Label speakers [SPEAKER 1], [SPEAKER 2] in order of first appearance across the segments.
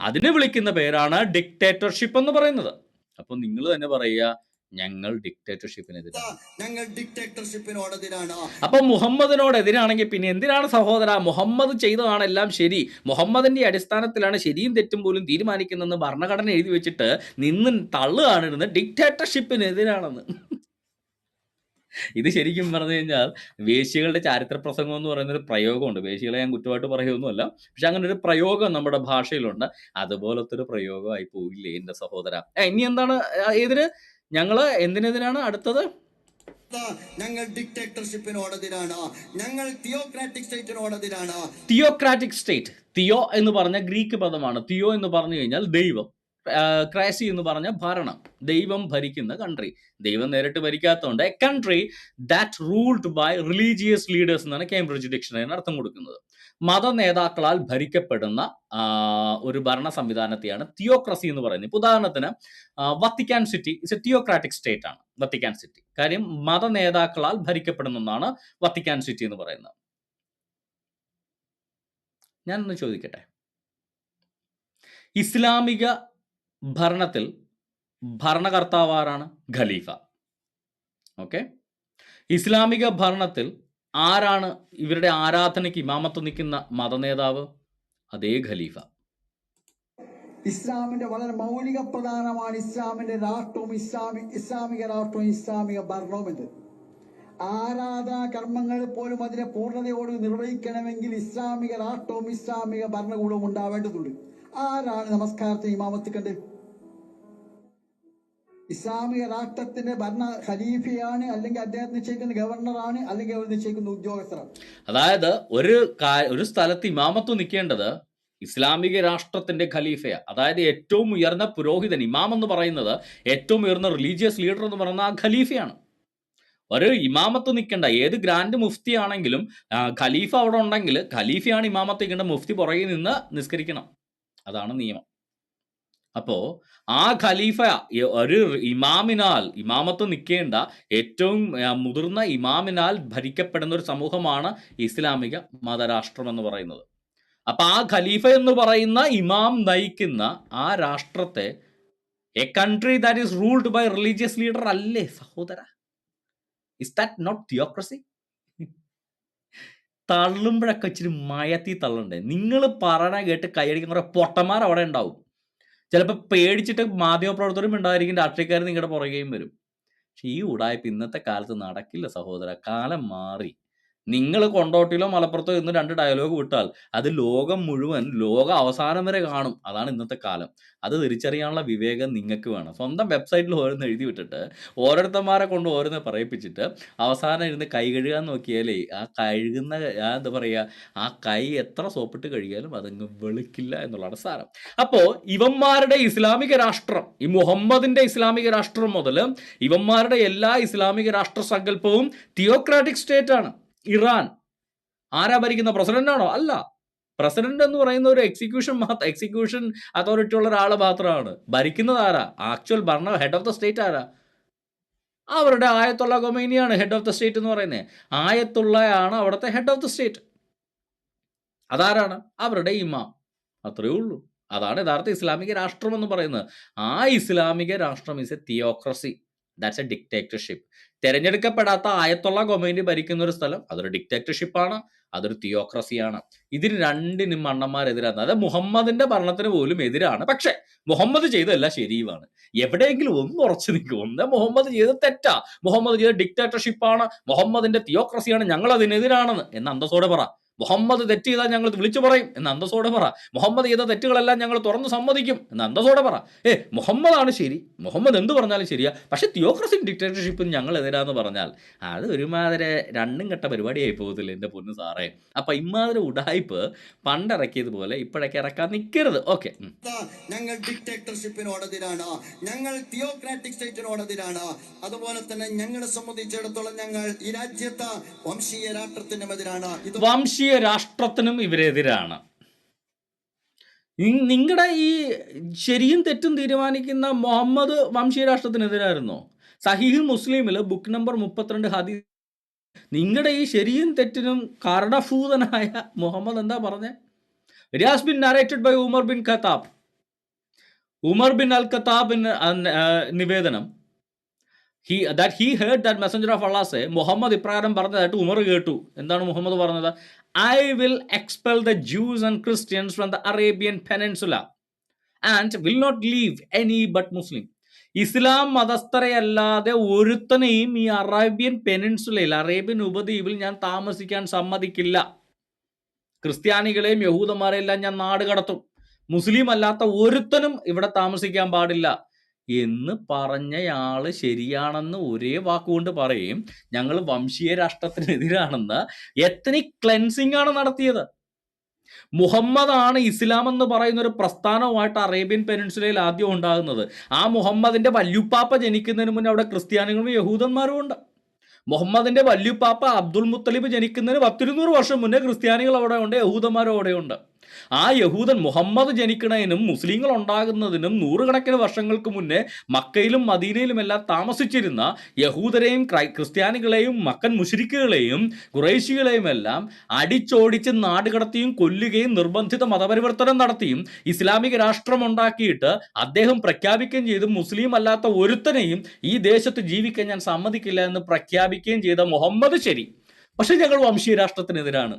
[SPEAKER 1] അതിനെ വിളിക്കുന്ന പേരാണ് ഡിക്റ്റേറ്റർഷിപ്പ് എന്ന് പറയുന്നത്. അപ്പൊ നിങ്ങൾ തന്നെ പറയുക ഞങ്ങൾ ഡിക്റ്റേറ്റർഷിപ്പിനെതിരാണ്
[SPEAKER 2] ഞങ്ങൾ ഡിക്റ്റേറ്റർഷിപ്പിനോടെതിരാണ്
[SPEAKER 1] അപ്പൊ മുഹമ്മദിനോട് എതിരാണെങ്കിൽ പിന്നെ എന്തിനാണ് സഹോദര മുഹമ്മദ് ചെയ്തതാണ് എല്ലാം ശരി. മുഹമ്മദിന്റെ അടിസ്ഥാനത്തിലാണ് ശരിയും തെറ്റും പോലും തീരുമാനിക്കുന്നതെന്ന് ഭരണഘടന എഴുതി വെച്ചിട്ട് നിന്ന് തള്ളുകാണിരുന്ന് ഡിക്ടേറ്റർഷിപ്പിനെതിരാണെന്ന് ഡിക്റ്റേറ്റർഷിപ്പിനെതിരാണെന്ന് ഇത് ശരിക്കും പറഞ്ഞു കഴിഞ്ഞാൽ വേശികളുടെ ചാരിത്ര പ്രസംഗം എന്ന് പറയുന്ന ഒരു പ്രയോഗമുണ്ട്. വേശികളെ ഞാൻ കുറ്റമായിട്ട് പറയുമൊന്നുമല്ല പക്ഷെ അങ്ങനെ ഒരു പ്രയോഗം നമ്മുടെ ഭാഷയിലുണ്ട്. അതുപോലത്തെ ഒരു പ്രയോഗമായി പോയില്ലേ എന്റെ സഹോദര. ഇനി എന്താണ് ഏതിന്? ഞങ്ങൾ എന്തിനെതിരാണ് അടുത്തത്?
[SPEAKER 2] ഞങ്ങൾ ഞങ്ങൾ തിയോക്രാറ്റിക് സ്റ്റേറ്റിനോടെതിരാണ്
[SPEAKER 1] തിയോക്രാറ്റിക് സ്റ്റേറ്റ് തിയോ എന്ന് പറഞ്ഞ ഗ്രീക്ക് പദമാണ്. തിയോ എന്ന് പറഞ്ഞു കഴിഞ്ഞാൽ ദൈവം. ക്രാസി എന്ന് പറഞ്ഞ ഭരണം ദൈവം ഭരിക്കുന്ന കൺട്രി ദൈവം നേരിട്ട് ഭരിക്കാത്തതുകൊണ്ട് a country that ruled by religious leaders എന്നാണ് കേംബ്രിഡ്ജ് ഡിക്ഷണറിന് അർത്ഥം കൊടുക്കുന്നത്. മത നേതാക്കളാൽ ഭരിക്കപ്പെടുന്ന ഒരു ഭരണ സംവിധാനത്തെയാണ് തിയോക്രസി എന്ന് പറയുന്നത്. ഉദാഹരണത്തിന് Vatican city is a theocratic state ആണ് വത്തിക്കാൻ സിറ്റി കാര്യം മത നേതാക്കളാൽ ഭരിക്കപ്പെടുന്ന ഒന്നാണ് വത്തിക്കാൻ സിറ്റി എന്ന് പറയുന്നത്. ഞാനൊന്ന് ചോദിക്കട്ടെ? ഇസ്ലാമിക ഭരണത്തിൽ ഭരണകർത്താവ് ആരാണ് ഖലീഫ. ഓക്കെ ഇസ്ലാമിക ഭരണത്തിൽ ആരാണ് ഇവരുടെ ആരാധനയ്ക്ക് ഇമാമത്ത് നിൽക്കുന്ന മതനേതാവ്? അതേ ഖലീഫ.
[SPEAKER 3] ഇസ്ലാമിന്റെ വളരെ മൗലിക പ്രധാനമാണ് ഇസ്ലാമിന്റെ രാഷ്ട്രവും ഇസ്ലാമി ഇസ്ലാമിക രാഷ്ട്രവും ഇസ്ലാമിക ഭരണവും ഇത്. ആരാധനാ കർമ്മങ്ങൾ പോലും അതിനെ പൂർണതയോട് നിർവഹിക്കണമെങ്കിൽ ഇസ്ലാമിക രാഷ്ട്രവും ഇസ്ലാമിക ഭരണകൂടവും ഉണ്ടാവേണ്ടതുണ്ട്. ആരാണ് നമസ്കാരത്തെ ഇമാമത്ത് ഇസ്ലാമിക രാഷ്ട്രത്തിന്റെ ഭരണ ഖലീഫയാണ് അല്ലെങ്കിൽ അദ്ദേഹം നിശ്ചയിക്കുന്ന ഗവർണറാണ് അല്ലെങ്കിൽ അവർ നിശ്ചയിക്കുന്ന ഉദ്യോഗസ്ഥരാണ്
[SPEAKER 1] അതായത് ഒരു ഒരു സ്ഥലത്ത് ഇമാമത്ത് നിൽക്കേണ്ടത് ഇസ്ലാമിക രാഷ്ട്രത്തിന്റെ ഖലീഫയ. അതായത് ഏറ്റവും ഉയർന്ന പുരോഹിതൻ ഇമാം എന്ന് പറയുന്നത് ഏറ്റവും ഉയർന്ന റിലീജിയസ് ലീഡർ എന്ന് പറയുന്ന ആ ഖലീഫയാണ്. ഒരു ഇമാമത്ത് നിൽക്കേണ്ട ഏത് ഗ്രാൻഡ് മുഫ്തി ആണെങ്കിലും ഖലീഫ അവിടെ ഉണ്ടെങ്കിൽ ഖലീഫയാണ് ഇമാമത്ത് നിൽക്കേണ്ട മുഫ്തി പുറകിൽ നിന്ന് നിസ്കരിക്കണം. അതാണ് നിയമം. അപ്പോ ആ ഖലീഫ ഒരു ഇമാമിനാൽ ഇമാമത്ത് നിൽക്കേണ്ട ഏറ്റവും മുതിർന്ന ഇമാമിനാൽ ഭരിക്കപ്പെടുന്ന ഒരു സമൂഹമാണ് ഇസ്ലാമിക മതരാഷ്ട്രം എന്ന് പറയുന്നത്. അപ്പൊ ആ ഖലീഫ എന്ന് പറയുന്ന ഇമാം നയിക്കുന്ന ആ രാഷ്ട്രത്തെ a country that is ruled by religious leader അല്ലേ സഹോദര? ഇസ് ദാറ്റ് നോട്ട് തിയോക്രസി തള്ളുമ്പോഴൊക്കെ ഇച്ചിരി മയത്തി തള്ളണ്ടേ നിങ്ങൾ പറയണ കേട്ട് കൈയടിക്കുന്ന കുറെ പൊട്ടന്മാർ അവിടെ ഉണ്ടാവും. ചിലപ്പോൾ പേടിച്ചിട്ട് മാധ്യമപ്രവർത്തകരും ഉണ്ടായിരിക്കും രാഷ്ട്രീയക്കാർ നിങ്ങളുടെ പുറകെയും വരും. പക്ഷേ ഈ ഉടായ്പ ഇന്നത്തെ കാലത്ത് നടക്കില്ല സഹോദര. കാലം മാറി. നിങ്ങൾ കൊണ്ടോട്ടിലോ മലപ്പുറത്തോ ഇന്ന് രണ്ട് ഡയലോഗ് വിട്ടാൽ അത് ലോകം മുഴുവൻ ലോക അവസാനം വരെ കാണും. അതാണ് ഇന്നത്തെ കാലം. അത് തിരിച്ചറിയാനുള്ള വിവേകം നിങ്ങൾക്ക് വേണം. സ്വന്തം വെബ്സൈറ്റിൽ ഓരോന്ന് എഴുതി വിട്ടിട്ട് ഓരോരുത്തന്മാരെ കൊണ്ട് ഓരോന്ന് പറയിപ്പിച്ചിട്ട് അവസാനം ഇരുന്ന് കൈ കഴുകാൻ നോക്കിയാലേ ആ കഴുകുന്ന എന്താ പറയുക ആ കൈ എത്ര സോപ്പിട്ട് കഴുകിയാലും അതങ്ങ് വെളുക്കില്ല എന്നുള്ളതാണ് സാരം. അപ്പോൾ ഇവന്മാരുടെ ഇസ്ലാമിക രാഷ്ട്രം ഈ മുഹമ്മദിന്റെ ഇസ്ലാമിക രാഷ്ട്രം മുതൽ ഇവന്മാരുടെ എല്ലാ ഇസ്ലാമിക രാഷ്ട്ര സങ്കല്പവും തിയോക്രാറ്റിക് സ്റ്റേറ്റ് ആണ്. ഇറാൻ. ആരാ ഭരിക്കുന്ന? പ്രസിഡന്റ് ആണോ അല്ല. പ്രസിഡന്റ് എന്ന് പറയുന്ന ഒരു എക്സിക്യൂഷൻ മാത്രം എക്സിക്യൂഷൻ അതോറിറ്റി ഉള്ള ഒരാൾ മാത്രമാണ്. ഭരിക്കുന്നത് ആരാ? ആക്ച്വൽ ഭരണ ഹെഡ് ഓഫ് ദ സ്റ്റേറ്റ് ആരാ? അവരുടെ ആയത്തുള്ള കൊമേനിയാണ് ഹെഡ് ഓഫ് ദ സ്റ്റേറ്റ് എന്ന് പറയുന്നത് ആയത്തുള്ളയാണ് അവിടുത്തെ ഹെഡ് ഓഫ് ദ സ്റ്റേറ്റ് അതാരാണ്? അവരുടെ ഇമാം. അത്രയേ ഉള്ളൂ. അതാണ് യഥാർത്ഥ ഇസ്ലാമിക രാഷ്ട്രം എന്ന് പറയുന്നത്. ആ ഇസ്ലാമിക രാഷ്ട്രം is a theocracy that's a dictatorship തെരഞ്ഞെടുക്കപ്പെടാത്ത Ayatollah government ഭരിക്കുന്ന ഒരു സ്ഥലം അതൊരു ഡിക്റ്റേറ്റർഷിപ്പാണ് അതൊരു തിയോക്രസിയാണ് ഇതിന് രണ്ടിനും മണ്ണന്മാരെതിരാണ് അതായത് മുഹമ്മദിന്റെ ഭരണത്തിന് പോലും എതിരാണ്. പക്ഷെ മുഹമ്മദ് ചെയ്തതല്ല ശരിയുമാണ്. എവിടെയെങ്കിലും ഒന്ന് ഉറച്ചു നിൽക്കും. ഒന്ന് മുഹമ്മദ് ചെയ്ത് തെറ്റാ. മുഹമ്മദ് ചെയ്ത ഡിക്റ്റേറ്റർഷിപ്പാണ് മുഹമ്മദിന്റെ തിയോക്രസിയാണ് ഞങ്ങൾ അതിനെതിരാണെന്ന് എന്ന് അന്തസ്സോടെ പറ. മുഹമ്മദ് തെറ്റ് ചെയ്താൽ ഞങ്ങൾ വിളിച്ചു പറയും എന്ന് അന്തസ്സോടെ പറ. മുഹമ്മദ് ചെയ്ത തെറ്റുകളെല്ലാം ഞങ്ങൾ തുറന്ന് സമ്മതിക്കും എന്ന് അന്തസ്സോടെ പറ. ഏ മുഹമ്മദാണ് ശരി. മുഹമ്മദ് എന്ത് പറഞ്ഞാലും ശരിയാ. പക്ഷേ തിയോക്രസി ഡിക്റ്റേറ്റർഷിപ്പും ഞങ്ങൾ എതിരാന്ന് പറഞ്ഞാൽ അത് ഒരുമാതിരി രണ്ടും കെട്ട പരിപാടിയായി പോകത്തില്ല എന്റെ പൊന്നു സാറേ. അപ്പം ഇമാതിരി ഉടായ്പ് പണ്ടിറക്കിയതുപോലെ ഇപ്പോഴൊക്കെ ഇറക്കാൻ നിൽക്കരുത് ഓക്കെ.
[SPEAKER 2] ഞങ്ങൾ ഡിക്റ്റേറ്റർഷിപ്പിനോടെതിരാണ് ഞങ്ങൾ തിയോക്രാറ്റിക് സ്റ്റേറ്റിനോടെതിരാണ് അതുപോലെ തന്നെ ഞങ്ങളെ സംബന്ധിച്ചിടത്തോളം ഞങ്ങൾ ഈ രാജ്യത്തെ വംശീയ രാഷ്ട്രത്തിനും എതിരാണ്.
[SPEAKER 1] വംശീയ രാഷ്ട്രത്തിനും ഇവരെതിരാണ്. നിങ്ങളുടെ ഈ ശരിയും തെറ്റും തീരുമാനിക്കുന്ന മുഹമ്മദ് വംശീയ രാഷ്ട്രത്തിനെതിരായിരുന്നോ. സഹീഹ് മുസ്ലിമിൽ ബുക്ക് നമ്പർ മുപ്പത്തിരണ്ട് ഹദീ നിങ്ങളുടെ ഈ ശരിയും തെറ്റിനും കാരണഭൂതനായ മുഹമ്മദ് എന്താ പറഞ്ഞേ? Has been narrated by Umar bin Khattab. Umar bin al ഖത്താബിൻ നിവേദനം. He that he heard that messenger of Allah's Muhammad ഇപ്രകാരം പറഞ്ഞതായിട്ട് ഉമർ കേട്ടു. എന്താണ് മുഹമ്മദ് പറഞ്ഞത്? I will expel the Jews and Christians from the Arabian peninsula and will not leave any but Muslim ഇസ്ലാം മതസ്ഥരെ അല്ലാതെ ഒരുത്തനെയും ഈ Arabian പെനിൻസുലയിൽ Arabian ഉപദ്വീപിൽ ഞാൻ താമസിക്കാൻ സമ്മതിക്കില്ല. ക്രിസ്ത്യാനികളെയും യഹൂദന്മാരെയെല്ലാം ഞാൻ നാട് കടത്തും. മുസ്ലിം അല്ലാത്ത ഒരുത്തനും ഇവിടെ താമസിക്കാൻ പാടില്ല. എന്ന് പറഞ്ഞയാൾ ശരിയാണെന്ന് ഒരേ വാക്കുകൊണ്ട് പറയും. ഞങ്ങൾ വംശീയ രാഷ്ട്രത്തിനെതിരാണെന്ന് എത്നിക് ക്ലെൻസിംഗ് ആണ് നടത്തിയത്. മുഹമ്മദ് ആണ് ഇസ്ലാം എന്ന് പറയുന്ന ഒരു പ്രസ്ഥാനവുമായിട്ട് അറേബ്യൻ പെനിൻസുലയിൽ ആദ്യം ഉണ്ടാകുന്നത്. ആ മുഹമ്മദിന്റെ വല്യുപ്പാപ്പ ജനിക്കുന്നതിന് മുന്നേ അവിടെ ക്രിസ്ത്യാനികളും യഹൂദന്മാരും ഉണ്ട്. മുഹമ്മദിന്റെ വല്യുപ്പാപ്പ അബ്ദുൾ മുത്തലിബ് ജനിക്കുന്നതിന് പത്തിരുന്നൂറ് വർഷം മുന്നേ ക്രിസ്ത്യാനികൾ അവിടെ ഉണ്ട് യഹൂദന്മാരും അവിടെ ഉണ്ട്. ആ യഹൂദൻ മുഹമ്മദ് ജനിക്കുന്നതിനും മുസ്ലിങ്ങൾ ഉണ്ടാകുന്നതിനും നൂറുകണക്കിന് വർഷങ്ങൾക്ക് മുന്നേ മക്കയിലും മദീനയിലുമെല്ലാം താമസിച്ചിരുന്ന യഹൂദരെയും ക്രിസ്ത്യാനികളെയും മക്കൻ മുഷരിക്കുകളെയും കുറേശികളെയുമെല്ലാം അടിച്ചോടിച്ച് നാടുകടത്തിയും കൊല്ലുകയും നിർബന്ധിത മതപരിവർത്തനം നടത്തിയും ഇസ്ലാമിക രാഷ്ട്രം ഉണ്ടാക്കിയിട്ട് അദ്ദേഹം പ്രഖ്യാപിക്കുകയും ചെയ്തു. മുസ്ലിം അല്ലാത്ത ഒരുത്തനെയും ഈ ദേശത്ത് ജീവിക്കാൻ ഞാൻ സമ്മതിക്കില്ല എന്ന് പ്രഖ്യാപിക്കുകയും ചെയ്ത മുഹമ്മദ് ശരി. പക്ഷെ ഞങ്ങൾ വംശീയ രാഷ്ട്രത്തിനെതിരാണ്.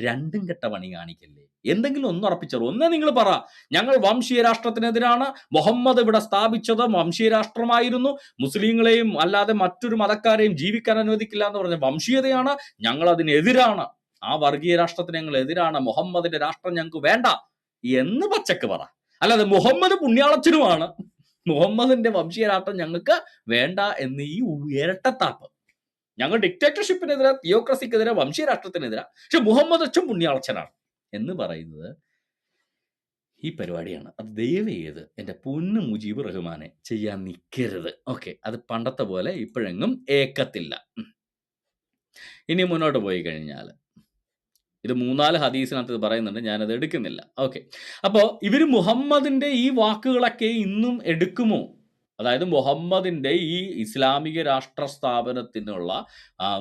[SPEAKER 1] രണ്ടും കെട്ട പണി കാണിക്കല്ലേ? എന്തെങ്കിലും ഒന്ന് ഉറപ്പിച്ചോ ഒന്ന് നിങ്ങൾ പറ ഞങ്ങൾ വംശീയ രാഷ്ട്രത്തിനെതിരാണ് മുഹമ്മദ് ഇവിടെ സ്ഥാപിച്ചത് വംശീയ രാഷ്ട്രമായിരുന്നു മുസ്ലിങ്ങളെയും അല്ലാതെ മറ്റൊരു മതക്കാരെയും ജീവിക്കാൻ അനുവദിക്കില്ല എന്ന് പറഞ്ഞ വംശീയതയാണ് ഞങ്ങൾ അതിനെതിരാണ്. ആ വർഗീയ രാഷ്ട്രത്തിന് ഞങ്ങൾ എതിരാണ് മുഹമ്മദിന്റെ രാഷ്ട്രം ഞങ്ങൾക്ക് വേണ്ട. എന്ന് പച്ചക്ക് പറ. അല്ലാതെ മുഹമ്മദ് പുണ്യാളച്ചനുമാണ്. മുഹമ്മദിന്റെ വംശീയ രാഷ്ട്രം ഞങ്ങൾക്ക് വേണ്ട എന്ന് ഈ ഇരട്ടത്താപ്പ്. ഞങ്ങൾ ഡിക്റ്റേറ്റർഷിപ്പിനെതിരെ തിയോക്രസിക്കെതിരെ വംശീയ രാഷ്ട്രത്തിനെതിരെ പക്ഷെ മുഹമ്മദ് അച്ഛൻ പുണ്യാളച്ചനാണ്. എന്ന് പറയുന്നത് ഈ പരിപാടിയാണ്. അത് ദയവ് ചെയ്ത് എന്റെ പൊന്നു മുജീബ് റഹ്മാനെ ചെയ്യാൻ നിൽക്കരുത് ഓക്കെ അത് പണ്ടത്തെ പോലെ ഇപ്പോഴെങ്ങും ഏക്കത്തില്ല. ഇനി മുന്നോട്ട് പോയി കഴിഞ്ഞാൽ ഇത് മൂന്നാൽ ഹദീസിനകത്ത് പറയുന്നുണ്ട് ഞാനത് എടുക്കുന്നില്ല. ഓക്കെ. അപ്പോൾ ഇവർ മുഹമ്മദിന്റെ ഈ വാക്കുകളൊക്കെ ഇന്നും എടുക്കുമോ? അതായത് മുഹമ്മദിന്റെ ഈ ഇസ്ലാമിക രാഷ്ട്ര സ്ഥാപനത്തിനുള്ള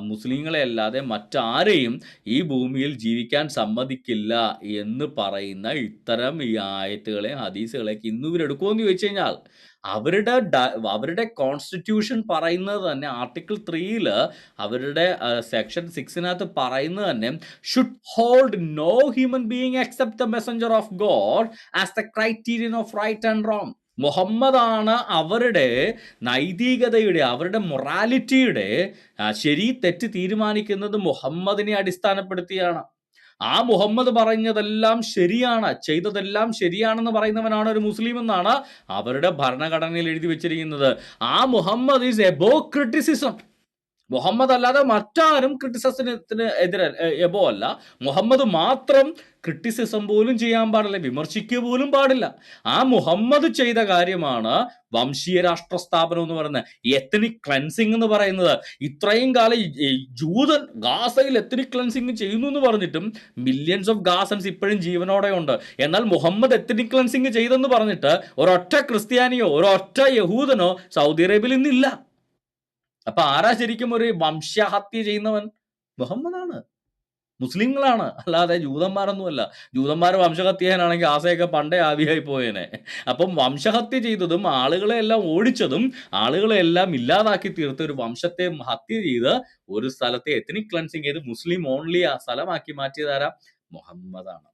[SPEAKER 1] മുസ്ലിങ്ങളെ അല്ലാതെ മറ്റാരെയും ഈ ഭൂമിയിൽ ജീവിക്കാൻ സമ്മതിക്കില്ല എന്ന് പറയുന്ന ഇത്തരം ഈ ആയത്തുകളെ ഹദീസുകളെയൊക്കെ ഇന്നും ഇവരെടുക്കുമോ എന്ന് ചോദിച്ചു കഴിഞ്ഞാൽ അവരുടെ അവരുടെ കോൺസ്റ്റിറ്റ്യൂഷൻ പറയുന്നത് തന്നെ ആർട്ടിക്കിൾ ത്രീയിൽ അവരുടെ സെക്ഷൻ സിക്സിനകത്ത് പറയുന്നത് തന്നെ should hold no human being except the messenger of god as the criterion of right and wrong മുഹമ്മദാണ് അവരുടെ നൈതികതയുടെ അവരുടെ മൊറാലിറ്റിയുടെ ശരി തെറ്റ് തീരുമാനിക്കുന്നത് മുഹമ്മദിനെ അടിസ്ഥാനപ്പെടുത്തിയാണ്. ആ മുഹമ്മദ് പറഞ്ഞതെല്ലാം ശരിയാണ് ചെയ്തതെല്ലാം ശരിയാണെന്ന് പറയുന്നവനാണ് ഒരു മുസ്ലിം എന്നാണ് അവരുടെ ഭരണഘടനയിൽ എഴുതി വെച്ചിരിക്കുന്നത്. ആ Muhammad is above criticism Muhammad അല്ലാതെ മറ്റാരും ക്രിറ്റിസിസത്തിന് എതിരെ എബോ അല്ല. മുഹമ്മദ് മാത്രം ക്രിറ്റിസിസം പോലും ചെയ്യാൻ പാടില്ല വിമർശിക്കുക പോലും പാടില്ല. ആ മുഹമ്മദ് ചെയ്ത കാര്യമാണ് വംശീയ രാഷ്ട്ര സ്ഥാപനം എന്ന് പറയുന്നത്. എത്തനിക് ക്ലൻസിങ് എന്ന് പറയുന്നത്. ഇത്രയും കാലം ജൂതൻ ഗാസയിൽ എത്തനിക് ക്ലൻസിങ് ചെയ്യുന്നു എന്ന് പറഞ്ഞിട്ടും മില്യൺസ് ഓഫ് ഗാസൻസ് ഇപ്പോഴും ജീവനോടെ ഉണ്ട്. എന്നാൽ മുഹമ്മദ് എത്തനിക് ക്ലൻസിങ് ചെയ്തെന്ന് പറഞ്ഞിട്ട് ഒരൊറ്റ ക്രിസ്ത്യാനിയോ ഒരൊറ്റ യഹൂദനോ സൗദി അറേബ്യയിൽ ഇന്നില്ല. അപ്പൊ ആരാ ശരിക്കും ഒരു വംശഹത്യ ചെയ്യുന്നവൻ? മുഹമ്മദാണ്. മുസ്ലിങ്ങളാണ്. അല്ലാതെ ജൂതന്മാരൊന്നുമല്ല. ജൂതന്മാർ വംശഹത്യ ചെയ്യാനാണെങ്കിൽ ആസയൊക്കെ പണ്ടേ ആവിയായി പോയേനെ അപ്പം വംശഹത്യ ചെയ്തതും ആളുകളെ എല്ലാം ഓടിച്ചതും ആളുകളെ എല്ലാം ഇല്ലാതാക്കി തീർത്ത ഒരു വംശത്തെ ഹത്യ ചെയ്ത് ഒരു സ്ഥലത്തെ എത്നിക് ക്ലൻസിങ് ചെയ്ത് മുസ്ലിം ഓൺലി ആ സ്ഥലമാക്കി മാറ്റിയതാരാ മുഹമ്മദാണ്.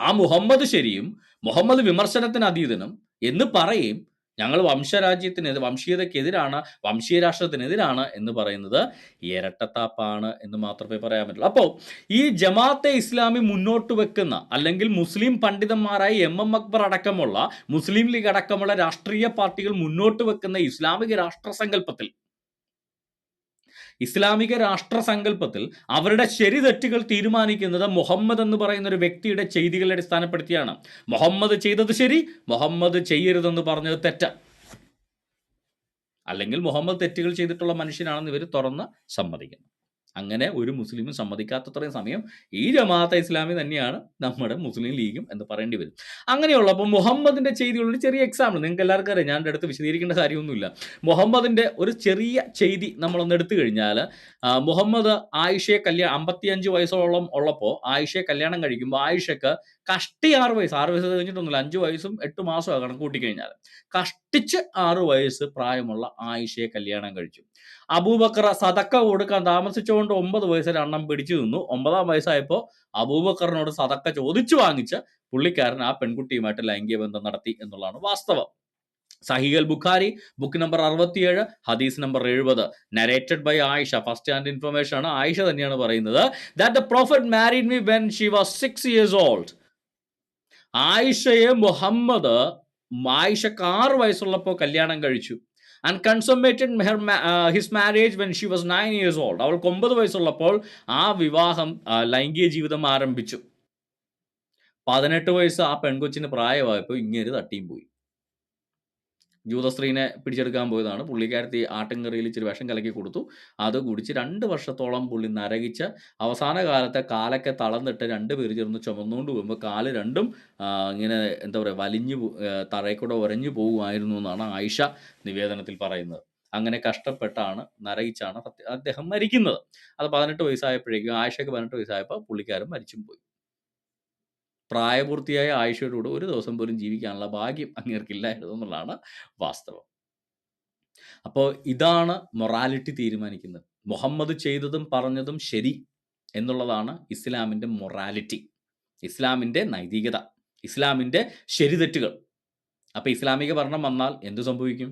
[SPEAKER 1] ആ മുഹമ്മദ് ശരിയും മുഹമ്മദ് വിമർശനത്തിന് അതീതനും എന്ന് പറയും ഞങ്ങൾ വംശരാജ്യത്തിനെതിരെ വംശീയതയ്ക്കെതിരാണ് വംശീയ രാഷ്ട്രത്തിനെതിരാണ് എന്ന് പറയുന്നത് ഇരട്ടത്താപ്പാണ് എന്ന് മാത്രമേ പറയാൻ പറ്റുള്ളൂ. അപ്പോൾ ഈ ജമാഅത്തെ ഇസ്ലാമി മുന്നോട്ട് വെക്കുന്ന അല്ലെങ്കിൽ മുസ്ലിം പണ്ഡിതന്മാരായി എം എം അക്ബർ അടക്കമുള്ള മുസ്ലിം ലീഗ് അടക്കമുള്ള രാഷ്ട്രീയ പാർട്ടികൾ മുന്നോട്ട് വെക്കുന്ന ഇസ്ലാമിക രാഷ്ട്രസങ്കല്പത്തിൽ ഇസ്ലാമിക രാഷ്ട്ര സങ്കല്പത്തിൽ അവരുടെ ശരി തെറ്റുകൾ തീരുമാനിക്കുന്നത് മുഹമ്മദ് എന്ന് പറയുന്ന ഒരു വ്യക്തിയുടെ ചെയ്തികളെ അടിസ്ഥാനപ്പെടുത്തിയാണ്. മുഹമ്മദ് ചെയ്തത് ശരി മുഹമ്മദ് ചെയ്യരുതെന്ന് പറഞ്ഞത് തെറ്റ. അല്ലെങ്കിൽ മുഹമ്മദ് തെറ്റുകൾ ചെയ്തിട്ടുള്ള മനുഷ്യനാണെന്ന് ഇവർ തുറന്ന് സമ്മതിക്കുന്നു. അങ്ങനെ ഒരു മുസ്ലിമും സമ്മതിക്കാത്തത്രയും സമയം ഈ ജമാഅത്തെ ഇസ്ലാമി തന്നെയാണ് നമ്മുടെ മുസ്ലിം ലീഗും എന്ന് പറയേണ്ടി വരും. അങ്ങനെയുള്ളപ്പോൾ മുഹമ്മദിന്റെ ചെയ്തിയുള്ളൊരു ചെറിയ എക്സാമ്പിൾ നിങ്ങൾക്ക് എല്ലാവർക്കും അറിയാം. ഞാൻ എന്റെ അടുത്ത് വിശദീകരിക്കേണ്ട കാര്യമൊന്നുമില്ല. മുഹമ്മദിന്റെ ഒരു ചെറിയ ചെയ്തി നമ്മളൊന്ന് എടുത്തു കഴിഞ്ഞാൽ മുഹമ്മദ് ആയിഷയെ കല്യാണം അമ്പത്തിയഞ്ച് വയസ്സോളം ഉള്ളപ്പോൾ ആയിഷയെ കല്യാണം കഴിക്കുമ്പോൾ ആയിഷക്ക് കഷ്ടി ആറ് വയസ്സ് ആറ് വയസ്സ് കഴിഞ്ഞിട്ടൊന്നുമില്ല അഞ്ച് വയസ്സും എട്ട് മാസമാണ് കണക്ക് കൂട്ടിക്കഴിഞ്ഞാൽ. കഷ്ടിച്ച് ആറ് വയസ്സ് പ്രായമുള്ള ആയിഷയെ കല്യാണം കഴിച്ചു. അബൂബക്കർ സതക്ക കൊടുക്കാൻ താമസിച്ചുകൊണ്ട് ഒമ്പത് വയസ്സിൽ അണ്ണം പിടിച്ചു നിന്നു. ഒമ്പതാം വയസ്സായപ്പോൾ അബൂബക്കറിനോട് സതക്ക ചോദിച്ചു വാങ്ങിച്ച് പുള്ളിക്കാരൻ ആ പെൺകുട്ടിയുമായിട്ട് ലൈംഗിക ബന്ധം നടത്തി എന്നുള്ളതാണ് വാസ്തവം. സഹീൽ ബുഖാരി ബുക്ക് നമ്പർ അറുപത്തിയേഴ് ഹദീസ് നമ്പർ എഴുപത്. Narrated by Aisha. First hand information ആണ്. ആയിഷ തന്നെയാണ് പറയുന്നത്. That the prophet married me when she was six years old ആയിഷയെ Muhammad ആയിഷക്ക് ആറ് വയസ്സുള്ളപ്പോൾ കല്യാണം കഴിച്ചു. And consummated his marriage when she was nine years old അവൾക്ക് ഒമ്പത് വയസ്സുള്ളപ്പോൾ ആ വിവാഹം ലൈംഗിക ജീവിതം ആരംഭിച്ചു. പതിനെട്ട് വയസ്സ് ആ പെൺകൊച്ചിന് പ്രായമായപ്പോൾ ഇങ്ങനെ തട്ടിയും പോയി. ജൂതസ്ത്രീനെ പിടിച്ചെടുക്കാൻ പോയതാണ്. പുള്ളിക്കാരത്തി ആട്ടിൻകറിയിൽ ഇച്ചിരി വിഷം കലക്കി കൊടുത്തു. അത് കുടിച്ച് രണ്ട് വർഷത്തോളം പുള്ളി നരകിച്ച് അവസാന കാലത്തെ കാലൊക്കെ തളർന്നിട്ട് രണ്ട് പേര് ചേർന്ന് ചുമന്നുകൊണ്ട് പോകുമ്പോൾ കാൽ രണ്ടും ഇങ്ങനെ എന്താ പറയുക വലിഞ്ഞു ആ, ഉരഞ്ഞു പോകുമായിരുന്നു എന്നാണ് ആയിഷ നിവേദനത്തിൽ പറയുന്നത്. അങ്ങനെ കഷ്ടപ്പെട്ടാണ് നരകിച്ചാണ് അദ്ദേഹം മരിക്കുന്നത്. അത് പതിനെട്ട് വയസ്സായപ്പോഴേക്കും ആയിഷയ്ക്ക് പതിനെട്ട് വയസ്സായപ്പോൾ പുള്ളിക്കാരൻ മരിച്ചും പോയി. പ്രായപൂർത്തിയായ ആയിഷയുടെ കൂടെ ഒരു ദിവസം പോലും ജീവിക്കാനുള്ള ഭാഗ്യം അങ്ങേർക്കില്ലായിരുന്നു എന്നുള്ളതാണ് വാസ്തവം. അപ്പോൾ ഇതാണ് മൊറാലിറ്റി തീരുമാനിക്കുന്നത്. മുഹമ്മദ് ചെയ്തതും പറഞ്ഞതും ശരി എന്നുള്ളതാണ് ഇസ്ലാമിന്റെ മൊറാലിറ്റി. ഇസ്ലാമിന്റെ നൈതികത. ഇസ്ലാമിന്റെ ശരിതെറ്റുകൾ. അപ്പോൾ ഇസ്ലാമിക ഭരണം വന്നാൽ എന്തു സംഭവിക്കും?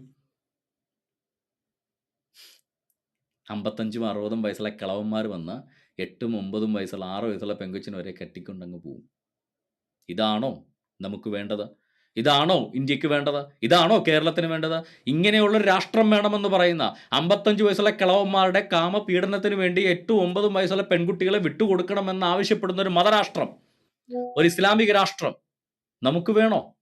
[SPEAKER 1] അമ്പത്തഞ്ചും അറുപതും വയസ്സുള്ള കിളവന്മാർ വന്ന് എട്ടും ഒമ്പതും വയസ്സുള്ള ആറ് വയസ്സുള്ള പെങ്കൊച്ചിന് വരെ കെട്ടിക്കൊണ്ടങ്ങ് പോവും. ഇതാണോ നമുക്ക് വേണ്ടത്? ഇതാണോ ഇന്ത്യയ്ക്ക് വേണ്ടത്? ഇതാണോ കേരളത്തിന് വേണ്ടത്? ഇങ്ങനെയുള്ള രാഷ്ട്രം വേണമെന്ന് പറയുന്ന അമ്പത്തഞ്ച് വയസ്സുള്ള കിളവന്മാരുടെ കാമപീഡനത്തിന് വേണ്ടി എട്ടും ഒമ്പതും വയസ്സുള്ള പെൺകുട്ടികളെ വിട്ടുകൊടുക്കണമെന്ന് ആവശ്യപ്പെടുന്ന ഒരു മതരാഷ്ട്രം ഒരു ഇസ്ലാമിക രാഷ്ട്രം നമുക്ക് വേണോ?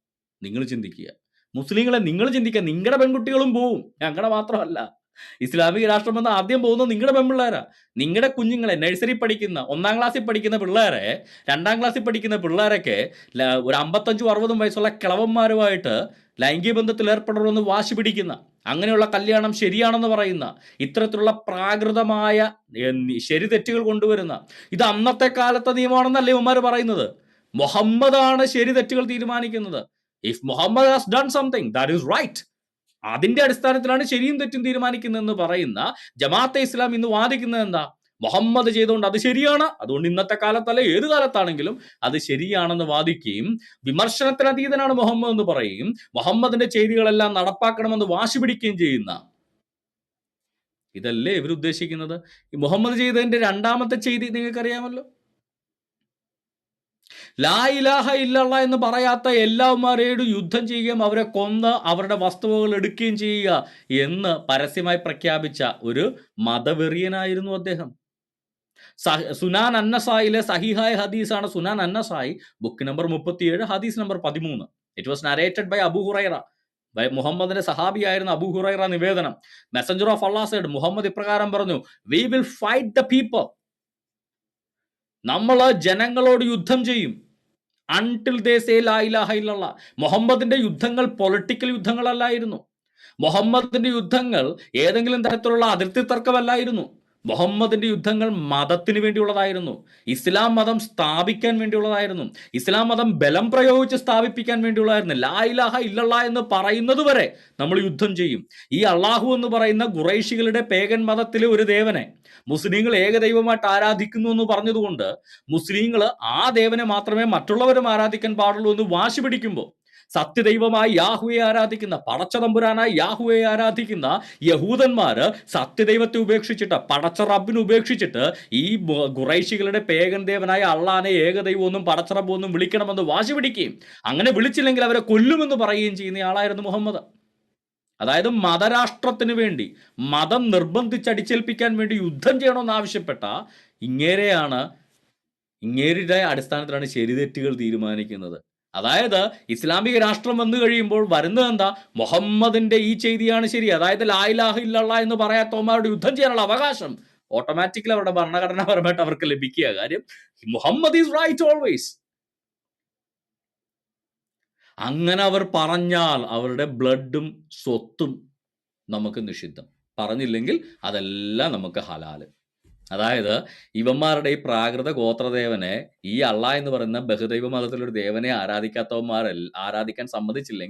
[SPEAKER 1] നിങ്ങൾ ചിന്തിക്കുക. മുസ്ലിങ്ങളെ നിങ്ങൾ ചിന്തിക്കുക. നിങ്ങളുടെ പെൺകുട്ടികളും പോവും. ഞങ്ങളുടെ മാത്രമല്ല. ഇസ്ലാമിക രാഷ്ട്രം എന്ന് ആദ്യം പോകുന്നത് നിങ്ങളുടെ പെൺപിള്ളേരാ. നിങ്ങളുടെ കുഞ്ഞുങ്ങളെ നഴ്സറി പഠിക്കുന്ന ഒന്നാം ക്ലാസ്സിൽ പഠിക്കുന്ന പിള്ളേരെ രണ്ടാം ക്ലാസ്സിൽ പഠിക്കുന്ന പിള്ളേരൊക്കെ ഒരു അമ്പത്തഞ്ചും അറുപതും വയസ്സുള്ള കിളവന്മാരുമായിട്ട് ലൈംഗിക ബന്ധത്തിൽ ഏർപ്പെടണമെന്ന് വാശി പിടിക്കുന്ന അങ്ങനെയുള്ള കല്യാണം ശരിയാണെന്ന് പറയുന്ന ഇത്തരത്തിലുള്ള പ്രാകൃതമായ ശരി തെറ്റുകൾ കൊണ്ടുവരുന്ന ഇത് അന്നത്തെ കാലത്തെ നിയമമാണെന്നല്ലേ ഇവന്മാർ പറയുന്നത്. മുഹമ്മദാണ് ശരി തെറ്റുകൾ തീരുമാനിക്കുന്നത്. If Muhammad has done something that is right അതിന്റെ അടിസ്ഥാനത്തിലാണ് ശരിയും തെറ്റും തീരുമാനിക്കുന്നതെന്ന് പറയുന്ന ജമാഅത്തെ ഇസ്ലാം ഇന്ന് വാദിക്കുന്നത് എന്താ? മുഹമ്മദ് ചെയ്തുകൊണ്ട് അത് ശരിയാണ്. അതുകൊണ്ട് ഇന്നത്തെ കാലത്തല്ല ഏത് കാലത്താണെങ്കിലും അത് ശരിയാണെന്ന് വാദിക്കുകയും വിമർശനത്തിന് അതീതനാണ് മുഹമ്മദ് എന്ന് പറയുകയും മുഹമ്മദിന്റെ ചെയ്തികളെല്ലാം നടപ്പാക്കണമെന്ന് വാശി പിടിക്കുകയും ചെയ്യുന്ന ഇതല്ലേ ഇവർ ഉദ്ദേശിക്കുന്നത് ഈ മുഹമ്മദ് ചെയ്തതിന്റെ രണ്ടാമത്തെ ചെയ്തി നിങ്ങൾക്കറിയാമല്ലോ. ലാ ഇലാഹ ഇല്ലല്ല എന്ന് പറയാത്ത എല്ലാവന്മാരെയും യുദ്ധം ചെയ്യുകയും അവരെ കൊന്ന് അവരുടെ വസ്തുവകൾ എടുക്കുകയും ചെയ്യുക എന്ന് പരസ്യമായി പ്രഖ്യാപിച്ച ഒരു മതവെറിയനായിരുന്നു അദ്ദേഹം. സുനാൻ അന്നസായിലെ സഹിഹായ ഹദീസാണ് സുനാൻ അന്നസായി ബുക്ക് നമ്പർ മുപ്പത്തിയേഴ് ഹദീസ് നമ്പർ പതിമൂന്ന്. It was narrated by Abu Hurairah മുഹമ്മദിന്റെ സഹാബിയായിരുന്ന അബു ഹുറൈറ നിവേദനം. Messenger of Allah said Muhammad ഇപ്രകാരം പറഞ്ഞു we will fight the people നമ്മൾ ജനങ്ങളോട് യുദ്ധം ചെയ്യും. അൺടിൽ ദേശയിൽ ആയില്ലാഹയിലുള്ള മുഹമ്മദിന്റെ യുദ്ധങ്ങൾ പൊളിറ്റിക്കൽ യുദ്ധങ്ങളല്ലായിരുന്നു. മുഹമ്മദിന്റെ യുദ്ധങ്ങൾ ഏതെങ്കിലും തരത്തിലുള്ള അതിർത്തി തർക്കമല്ലായിരുന്നു. മുഹമ്മദിന്റെ യുദ്ധങ്ങൾ മതത്തിന് വേണ്ടിയുള്ളതായിരുന്നു. ഇസ്ലാം മതം സ്ഥാപിക്കാൻ വേണ്ടിയുള്ളതായിരുന്നു. ഇസ്ലാം മതം ബലം പ്രയോഗിച്ച് സ്ഥാപിപ്പിക്കാൻ വേണ്ടിയുള്ളതായിരുന്നു. ലാ ഇലാഹ ഇല്ലല്ല എന്ന് പറയുന്നത് വരെ നമ്മൾ യുദ്ധം ചെയ്യും. ഈ അള്ളാഹു എന്ന് പറയുന്ന ഖുറൈശികളുടെ പേഗൻ മതത്തിലെ ഒരു ദേവനെ മുസ്ലിങ്ങൾ ഏകദൈവമായിട്ട് ആരാധിക്കുന്നു എന്ന് പറഞ്ഞതുകൊണ്ട് മുസ്ലിങ്ങൾ ആ ദേവനെ മാത്രമേ മറ്റുള്ളവരും ആരാധിക്കാൻ പാടുള്ളൂ എന്ന് വാശി പിടിക്കുമ്പോൾ സത്യദൈവമായി യാഹുവെ ആരാധിക്കുന്ന പടച്ച തമ്പുരാനായി യാഹുവെ ആരാധിക്കുന്ന യഹൂദന്മാര് സത്യദൈവത്തെ ഉപേക്ഷിച്ചിട്ട് പടച്ച റബ്ബിനെ ഉപേക്ഷിച്ചിട്ട് ഈ ഖുറൈശികളുടെ പേഗൻ ദേവനായ അള്ളാനെ ഏകദൈവം ഒന്നും പടച്ച റബ്ബ് ഒന്നും വിളിക്കണമെന്ന് വാശി പിടിക്കുകയും അങ്ങനെ വിളിച്ചില്ലെങ്കിൽ അവരെ കൊല്ലുമെന്ന് പറയുകയും ചെയ്യുന്ന ആളായിരുന്നു മുഹമ്മദ്. അതായത് മതരാഷ്ട്രത്തിന് വേണ്ടി മതം നിർബന്ധിച്ചടിച്ചേൽപ്പിക്കാൻ വേണ്ടി യുദ്ധം ചെയ്യണമെന്ന് ആവശ്യപ്പെട്ട ഇങ്ങേരെയാണ് ഇങ്ങേരുടെ അടിസ്ഥാനത്തിലാണ് ശരിതെറ്റുകൾ തീരുമാനിക്കുന്നത്. അതായത് ഇസ്ലാമിക രാഷ്ട്രം വന്നു കഴിയുമ്പോൾ വരുന്നത് എന്താ? മുഹമ്മദിന്റെ ഈ ചെയ്തിയാണ് ശരി. അതായത് ലായിലാഹ ഇല്ലള്ള എന്ന് പറയാത്തവന്മാരുടെ യുദ്ധം ചെയ്യാനുള്ള അവകാശം. ഓട്ടോമാറ്റിക്കലി അവരുടെ ഭരണഘടനാപരമായിട്ട് അവർക്ക് ലഭിക്കുക. കാര്യം മുഹമ്മദ് ഈസ് റൈറ്റ് ഓൾവേസ് അങ്ങനെ അവർ പറഞ്ഞാൽ അവരുടെ ബ്ലഡും സ്വത്തും നമുക്ക് നിഷിദ്ധം. പറഞ്ഞില്ലെങ്കിൽ അതെല്ലാം നമുക്ക് ഹലാൽ. അതായത് ഇവന്മാരുടെ ഈ പ്രാകൃത ഗോത്രദേവനെ ഈ അള്ള എന്ന് പറയുന്ന ബഹുദൈവ മതത്തിലൊരു ദേവനെ ആരാധിക്കാത്തവന്മാരെ ആരാധിക്കാൻ സമ്മതിച്ചില്ലെങ്കിൽ